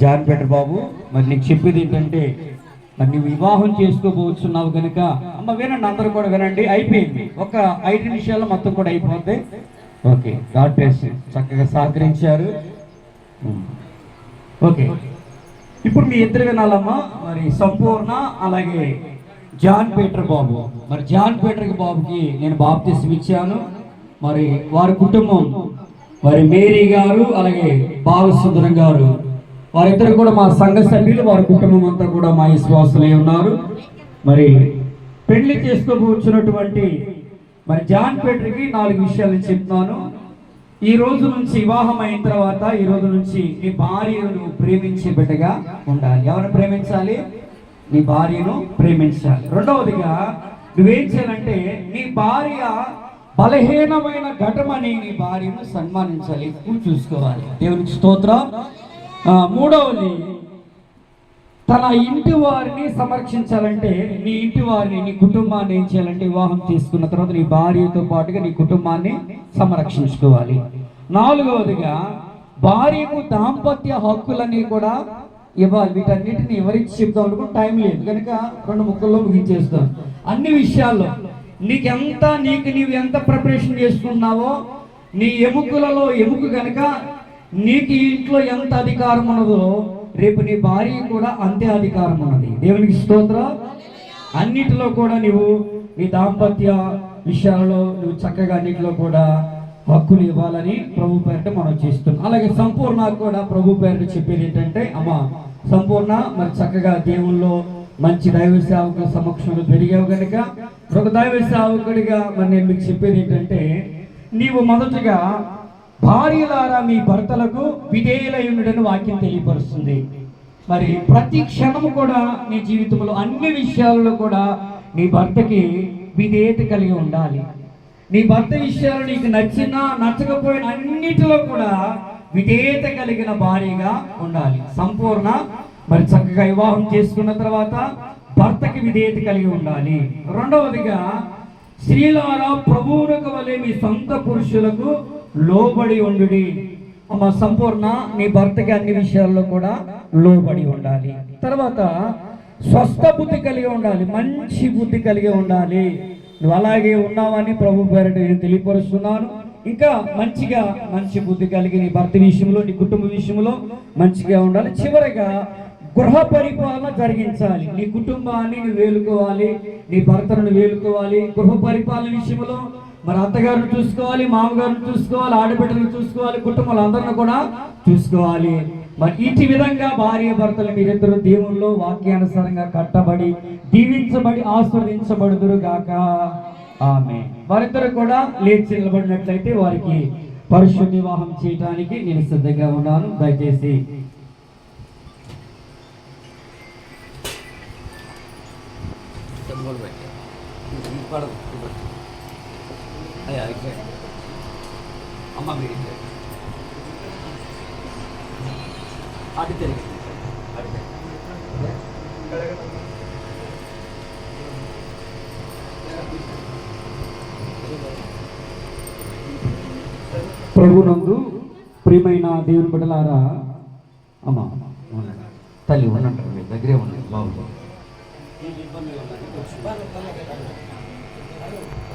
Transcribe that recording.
John Peter బాబు మరి నీకు చెప్పేది ఏంటంటే మరి నువ్వు వివాహం చేసుకోబోతున్నావు కనుక అమ్మ వినండి అందరూ కూడా వినండి అయిపోయింది. ఒక ఐదు నిమిషాల్లో మొత్తం కూడా అయిపోద్ది. ఓకే గాడ్ బ్లెస్ చక్కగా సహకరించారు. ఓకే. ఇప్పుడు మీ ఇద్దరు వినాలమ్మా మరి సంపూర్ణ అలాగే జాన్ పీటర్ బాబు. మరి జాన్ పీటర్ బాబుకి నేను బాప్తిసం ఇచ్చాను. మరి వారి కుటుంబం మరి మేరీ గారు అలాగే బాలసుందరం గారు వారిద్దరు కూడా మా సంఘ సభ్యులు వారి కుటుంబం అంతా కూడా మా విశ్వాసులై ఉన్నారు. మరి పెళ్ళి చేసుకోబోచున్నటువంటి మరి జాన్ పీటర్కి నాలుగు విషయాలు చెప్తున్నాను. ఈ రోజు నుంచి వివాహం అయిన తర్వాత ఈ రోజు నుంచి నీ భార్యను ప్రేమించే బిడ్డగా ఉండాలి. ఎవరిని ప్రేమించాలి? నీ భార్యను ప్రేమించాలి. రెండవదిగా నువ్వేం చేయాలంటే నీ భార్య బలహీనమైన ఘటమని నీ భార్యను సన్మానించాలి ఎక్కువ చూసుకోవాలి. దేవునికి స్తోత్రం. మూడవది తన ఇంటి వారిని సంరక్షించాలంటే నీ ఇంటి వారిని నీ కుటుంబాన్ని ఏం చేయాలంటే వివాహం తీసుకున్న తర్వాత నీ భార్యతో పాటుగా నీ కుటుంబాన్ని సంరక్షించుకోవాలి. నాలుగవదిగా భార్యకు దాంపత్య హక్కులన్నీ కూడా ఇవ్వాలి. వీటన్నిటిని వివరించి చెప్దాం అనుకుంటే టైం లేదు. కనుక రెండు ముక్కల్లో ముగించేస్తాం. అన్ని విషయాల్లో నీకెంత నీకు నీవు ఎంత ప్రిపరేషన్ చేసుకున్నావో నీ ఎముకలలో ఎముక కనుక నీకు ఇంట్లో ఎంత అధికారం ఉన్నదో రేపు నీ భార్య కూడా అంతే అధికారం ఉన్నది. దేవునికి స్తోత్రం. అన్నిటిలో కూడా నీవు నీ దాంపత్య విషయాలలో నువ్వు చక్కగా అన్నిటిలో కూడా హక్కులు ఇవ్వాలని ప్రభు పేరిట మనం చేస్తున్నాం. అలాగే సంపూర్ణ కూడా ప్రభు పేరిట చెప్పేది ఏంటంటే అమ్మ సంపూర్ణ మరి చక్కగా దేవుల్లో మంచి దైవ సేవకుల సమక్షంలో పెరిగావు కనుక ఒక దైవ మరి నేను మీకు చెప్పేది ఏంటంటే నీవు మొదటగా భార్యలారా మీ భర్తలకు విధేయులై ఉండడని వాక్యం తెలియపరుస్తుంది. మరి ప్రతి క్షణము కూడా నీ జీవితంలో అన్ని విషయాల్లో కూడా నీ భర్తకి విధేయత కలిగి ఉండాలి. నీ భర్త విషయాలు నీకు నచ్చినా నచ్చకపోయిన అన్నిటిలో కూడా విధేయత కలిగిన భార్యగా ఉండాలి. సంపూర్ణ మరి చక్కగా వివాహం చేసుకున్న తర్వాత భర్తకి విధేయత కలిగి ఉండాలి. రెండవదిగా స్త్రీలారా ప్రభువునకు వలె మీ సొంత పురుషులకు లోబడి ఉండుడి. అమ్మ సంపూర్ణ నీ భర్తకి అన్ని విషయాల్లో కూడా లోబడి ఉండాలి. తర్వాత స్వస్థ బుద్ధి కలిగి ఉండాలి. మంచి బుద్ధి కలిగి ఉండాలి. నువ్వు అలాగే ఉన్నావని ప్రభు పేరట నేను తెలియపరుస్తున్నాను. ఇంకా మంచిగా మంచి బుద్ధి కలిగి నీ భర్త విషయంలో నీ కుటుంబ విషయంలో మంచిగా ఉండాలి. చివరగా గృహ పరిపాలన జరిగించాలి. నీ కుటుంబాన్ని నువ్వు వేలుకోవాలి నీ భర్తను వేలుకోవాలి. గృహ పరిపాలన విషయంలో మరి అత్తగారిని చూసుకోవాలి మామగారిని చూసుకోవాలి ఆడబిడ్డలను చూసుకోవాలి కుటుంబాలందరిని కూడా చూసుకోవాలి. మరి ఇటు విధంగా భార్య భర్తలు మీరిద్దరు దేవుల్లో వాక్యానుసారంగా కట్టబడి దీవించబడి ఆస్వాదించబడుదురు గాక ఆమె వారిద్దరు కూడా లేచి నిలబడినట్లయితే వారికి పరిశుద్ధ వివాహం చేయడానికి నేను సిద్ధంగా ఉన్నాను. దయచేసి అమ్మ మీరు అటు తిరిగి. ప్రభునందు ప్రియమైన దేవుని బిడ్డలారా అమ్మ తల్లి ఉన్నట్టు దగ్గరే ఉన్నాయి Hindi pa nila nakikita. Paano pa nakikita? Ano?